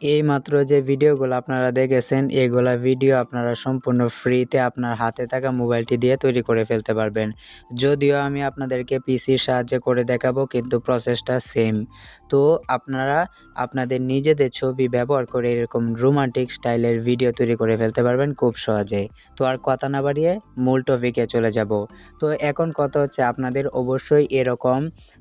এই মাত্র যে ভিডিওগুলো আপনারা দেখেছেন, এগুলা ভিডিও আপনারা সম্পূর্ণ ফ্রিতে আপনার হাতে থাকা মোবাইলটি দিয়ে তৈরি করে ফেলতে পারবেন। যদিও আমি আপনাদেরকে পিসির সাহায্যে করে দেখাবো, কিন্তু প্রসেসটা সেম তো আপনারা আপনাদের নিজেদের ছবি ব্যবহার করে এরকম রোমান্টিক স্টাইলের ভিডিও তৈরি করে ফেলতে পারবেন খুব সহজে। তো আর কথা না বাড়িয়ে মূল টপিকে চলে যাব। তো এখন কথা হচ্ছে আপনাদের অবশ্যই এরকম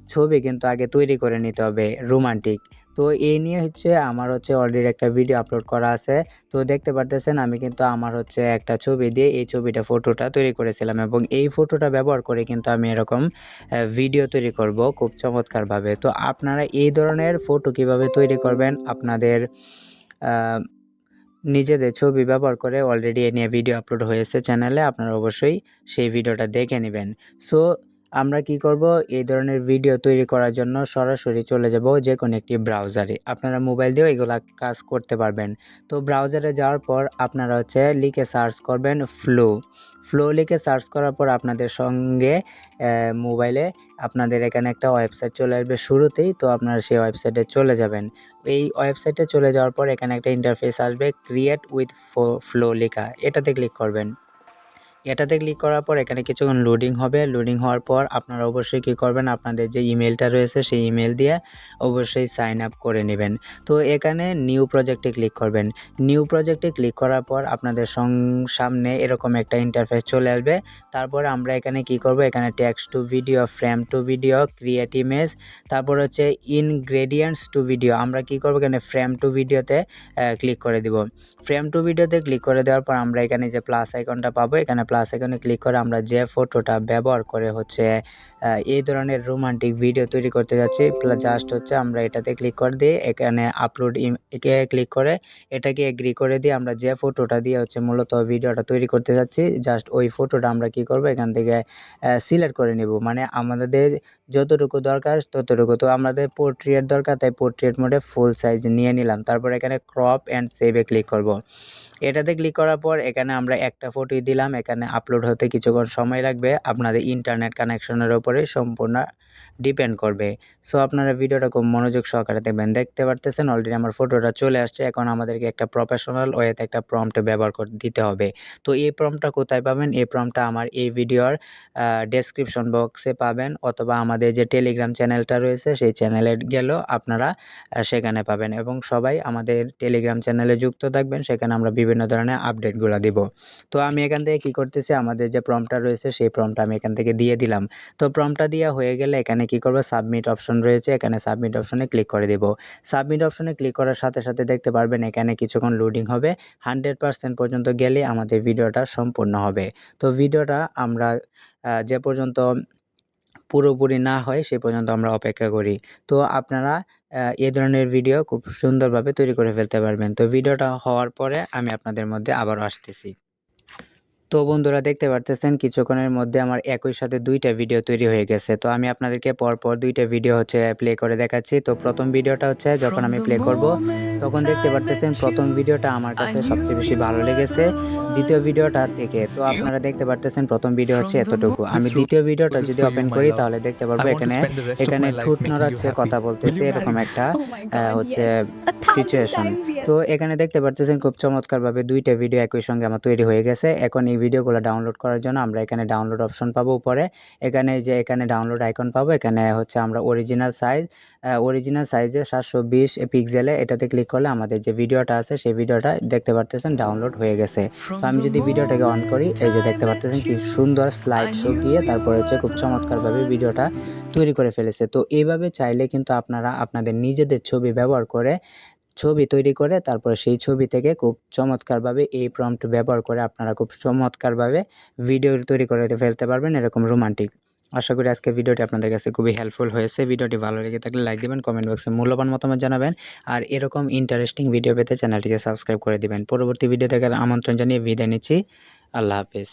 ছবি কিন্তু আগে তৈরি করে নিতে হবে রোমান্টিক তো এই নিয়ে হচ্ছে আমার হচ্ছে অলরেডি একটা ভিডিও আপলোড করা আছে। তো দেখতে পারতেছেন আমি কিন্তু আমার হচ্ছে একটা ছবি দিয়ে এই ছবিটা ফটোটা তৈরি করেছিলাম এবং এই ফটোটা ব্যবহার করে কিন্তু আমি এরকম ভিডিও তৈরি করব খুব চমৎকারভাবে। তো আপনারা এই ধরনের ফটো কীভাবে তৈরি করবেন, আপনাদের নিজেদের ছবি ব্যবহার করে অলরেডি এ নিয়ে ভিডিও আপলোড হয়েছে চ্যানেলে আপনারা অবশ্যই সেই ভিডিওটা দেখে নেবেন। সো আমরা কি করব? এই ধরনের ভিডিও তৈরি করার জন্য সরাসরি চলে যাব যে কোনো একটি ব্রাউজারে আপনারা মোবাইল দিয়েও এগুলা কাজ করতে পারবেন। তো ব্রাউজারে যাওয়ার পর আপনারা হচ্ছে লিখে সার্চ করবেন ফ্লো ফ্লো লিখে সার্চ করার পর আপনাদের সঙ্গে মোবাইলে আপনাদের এখানে একটা ওয়েবসাইট চলে আসবে শুরুতেই। তো আপনারা সেই ওয়েবসাইটে চলে যাবেন। এই ওয়েবসাইটে চলে যাওয়ার পর এখানে একটা ইন্টারফেস আসবে ক্রিয়েট উইথ ফ্লো লেখা। এটাতে ক্লিক করবেন। এটাতে ক্লিক করার পর এখানে কিছুক্ষণ লোডিং হবে। লোডিং হওয়ার পর আপনারা অবশ্যই কী করবেন? আপনাদের যে ইমেলটা রয়েছে সেই ইমেল দিয়ে অবশ্যই সাইন আপ করে নেবেন। তো এখানে নিউ প্রজেক্টে ক্লিক করবেন। নিউ প্রজেক্টে ক্লিক করার পর আপনাদের সামনে এরকম একটা ইন্টারফেস চলে আসবে। তারপর আমরা এখানে কি করব? এখানে text to video frame to video create image তারপর হচ্ছে ইনগ্রেডিয়েন্টস টু ভিডিও আমরা কি করব? এখানে ফ্রেম টু ভিডিওতে ক্লিক করে দিব। ফ্রেম টু ভিডিওতে ক্লিক করে দেওয়ার পর আমরা এখানে যে প্লাস আইকনটা পাবো, এখানে প্লাস এখানে ক্লিক করে আমরা যে ফটোটা ব্যবহার করে হচ্ছে এই ধরনের রোমান্টিক ভিডিও তৈরি করতে যাচ্ছি। প্লাস জাস্ট হচ্ছে আমরা এটাতে ক্লিক করে দিয়ে এখানে আপলোড একে ক্লিক করে এটাকে এগ্রি করে দিয়ে আমরা যে ফটোটা দিয়ে হচ্ছে মূলত ভিডিওটা তৈরি করতে যাচ্ছি জাস্ট ওই ফটোটা আমরা কি করব? এখান থেকে সিলেক্ট করে নিব। মানে আমাদের যতটুকু দরকার ততটুকু তো আমাদের পোর্ট্রিয়েট দরকার, তাই পোর্ট্রিয়েট মোডে ফুল সাইজ নিয়ে নিলাম। তারপর এখানে ক্রপ অ্যান্ড সেভে ক্লিক করব। এটাতে ক্লিক করার পর এখানে আমরা একটা ফটোই দিলাম। এখানে আপলোড হতে কিছুক্ষণ সময় লাগবে। আপনাদের ইন্টারনেট কানেকশনের ওপরে সম্পূর্ণ ডিপেন্ড করবে। সো আপনারা ভিডিওটা খুব মনোযোগ সহকারে দেখবেন। দেখতে পারতেছেন অলরেডি আমার ফটোটা চলে আসছে। এখন আমাদেরকে একটা প্রফেশনাল ওয়েতে একটা প্রম্পট ব্যবহার করে, দিতে হবে। তো এই প্রম্পটটা কোথায় পাবেন? এই প্রম্পটটা আমার এই ভিডিওর ডেসক্রিপশন বক্সে পাবেন। অথবা আমাদের যে টেলিগ্রাম চ্যানেলটা রয়েছে, সেই চ্যানেলে গেলেও আপনারা সেখানে পাবেন। এবং সবাই আমাদের টেলিগ্রাম চ্যানেলে যুক্ত থাকবেন। সেখানে আমরা বিভিন্ন ধরনের আপডেটগুলো দিব। তো আমি এখান থেকে কী করতেছি? আমাদের যে প্রম্পটটা রয়েছে, সেই প্রম্পটটা আমি এখান থেকে দিয়ে দিলাম। তো প্রম্পটটা দেওয়া হয়ে গেলে এখানে এখানে কি করব? সাবমিট অপশন রয়েছে। এখানে সাবমিট অপশনে ক্লিক করে দেব। সাবমিট অপশনে ক্লিক করার সাথে সাথে দেখতে পারবেন এখানে কিছুক্ষণ লোডিং হবে। হান্ড্রেড পার্সেন্ট পর্যন্ত গেলে আমাদের ভিডিওটা সম্পূর্ণ হবে। তো ভিডিওটা আমরা যে পর্যন্ত পুরোপুরি না হয় সে পর্যন্ত আমরা অপেক্ষা করি। তো আপনারা এ ধরনের ভিডিও খুব সুন্দরভাবে তৈরি করে ফেলতে পারবেন। তো ভিডিওটা হওয়ার পরে আমি আপনাদের মধ্যে আবার আসতেছি। তো বন্ধুরা দেখতে পারতেছেন কিছুক্ষণের মধ্যে আমার একই সাথে দুইটা ভিডিও তৈরি হয়ে গেছে। তো আমি আপনাদেরকে পরপর দুইটা ভিডিও হচ্ছে প্লে করে দেখাচ্ছি। তো প্রথম ভিডিওটা হচ্ছে যখন আমি প্লে করব তখন দেখতে পারতেছেন প্রথম ভিডিওটা আমার কাছে সবচেয়ে বেশি ভালো লেগেছে। দ্বিতীয় ভিডিওটা থেকে তো আপনারা দেখতে পারতেছেন প্রথম ভিডিও হচ্ছে এতটুকু। আমি দ্বিতীয় ভিডিওটা যদি ওপেন করি তাহলে দেখতে পারব এখানে এখানে ঠুট নড়াচ্ছে কথা বলতেছে এরকম একটা হচ্ছে সিচুয়েশন তো এখানে দেখতে পারতেছেন খুব চমৎকারভাবে দুইটা ভিডিও একই সঙ্গে আমার তৈরি হয়ে গেছে। এখন এই ভিডিওগুলো ডাউনলোড করার জন্য আমরা এখানে ডাউনলোড অপশন পাবো উপরে। এখানে যে এখানে ডাউনলোড আইকন পাবো এখানে হচ্ছে আমরা অরিজিনাল সাইজ অরিজিনাল সাইজে সাতশো বিশ পিক্সেলে এটাতে ক্লিক করলে আমাদের যে ভিডিওটা আছে সেই ভিডিওটা দেখতে পারতেছেন ডাউনলোড হয়ে গেছে। তো আমি যদি ভিডিওটাকে অন করি এই যে দেখতে পারতেছেন কি সুন্দর স্লাইড শো গিয়ে তারপরে হচ্ছে খুব চমৎকারভাবে ভিডিওটা তৈরি করে ফেলেছে। তো এইভাবে চাইলে কিন্তু আপনারা আপনাদের নিজেদের ছবি ব্যবহার করে ছবি তৈরি করে, তারপরে সেই ছবি থেকে খুব চমৎকারভাবে এই প্রম্পট ব্যবহার করে আপনারা খুব চমৎকারভাবে ভিডিও তৈরি করে ফেলতে পারবেন এরকম রোমান্টিক আশা করি আজকে ভিডিওটি আপনাদের কাছে খুবই হেল্পফুল হয়েছে। ভিডিওটি ভালো লেগে থাকলে লাইক দেবেন কমেন্ট বক্সে মূল্যবান মতামত জানাবেন আর এরকম ইন্টারেস্টিং ভিডিও পেতে চ্যানেলটিকে সাবস্ক্রাইব করে দিবেন। পরবর্তী ভিডিও দেখার আমন্ত্রণ জানিয়ে বিদায় নিচ্ছি। আল্লাহ হাফিজ।